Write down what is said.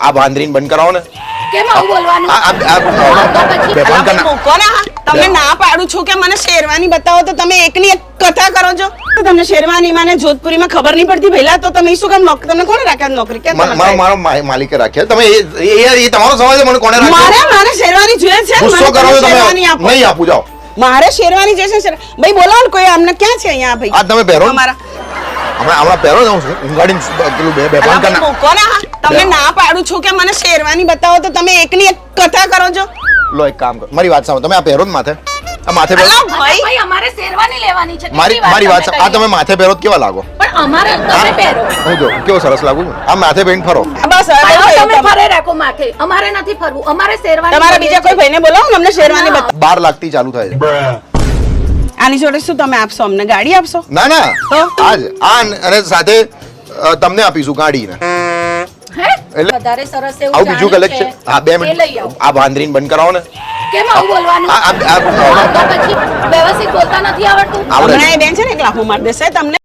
આ બાંધરીને બંધ કરાવો ને. કેમ આવું બોલવાનું? આ આ- કરના- મૂકો ને હા. તમને ના પાડું છું કે મને શેરવાની બતાવો તો તમે એકની એક કથા કરો છો. તો તમને શેરવાની માને જોધપુરીમાં ખબર નહીં પડતી પહેલા તો તમે શું કામ નોક તમને કોને રાખ્યા નોકરી? કેમ મારો મારો મા- માલિકે રાખ્યા. તમે એ એ- એ તમારો સવાલ છે મને કોને મારે રાખ્યો? મારે શેરવાની જોઈએ છે ગુસ્સો મને કરો તમે શેરવાની આપો. નહીં આપું જાઓ. મારે શેરવાની જે છે શેર- ભાઈ બોલાવો ને કોઈ અમને ક્યાં છે અહીંયા ભાઈ? આ તમે પહેરો ને? અમારા હમણાં હમણાં પહેરો ને હું ઊંઘાડીને પેલું બે બેભાન અલા, ભાઈ કરના. મૂકો ને હા. તમને બે- છું કે મને શેરવાની બતાવો તો તમે એકની એક કથા કરો છો? લો એક કામ કરો. મારી વાત સાંભળો. તમે આ પહેરો ને માથે. આ માથે પહેરો. ભાઈ. ભાઈ અમારે શેરવાની લેવાની છે. મારી મારી વાત આ તમે માથે પહેરો તો કેવા લાગો? પણ અમારે તમે પહેરો. હું જો કેવો સરસ લાગુ છું. આ માથે પહેરીને ફરો. બસ હવે તમે ફરે. રાખો માથે. અમારે નથી ફરવું. અમારે શેરવાની તમારા બીજા કોઈ ભાઈને બોલાવો ને અમને શેરવાની. બતાવો. બાર લાખથી ચાલુ થાય છે. આની જોડે શું તમે આપશો? અમને ગાડી આપશો? ના ના. આજ આ અને સાથે તમને આપીશું ગાડીને. એટલે વધારે સરસ એવું આવું બીજું કલેક્શન છે. હા બે મિનિટ આ બાંધરીને બંધ કરાવો ને. કેમ આવું બોલવાનું? આ- આ- પછી વ્યવસ્થિત બોલતા નથી આવડતું? છે. હમણાં એ બેન છે ને એક લાફો મારી દેશે તમને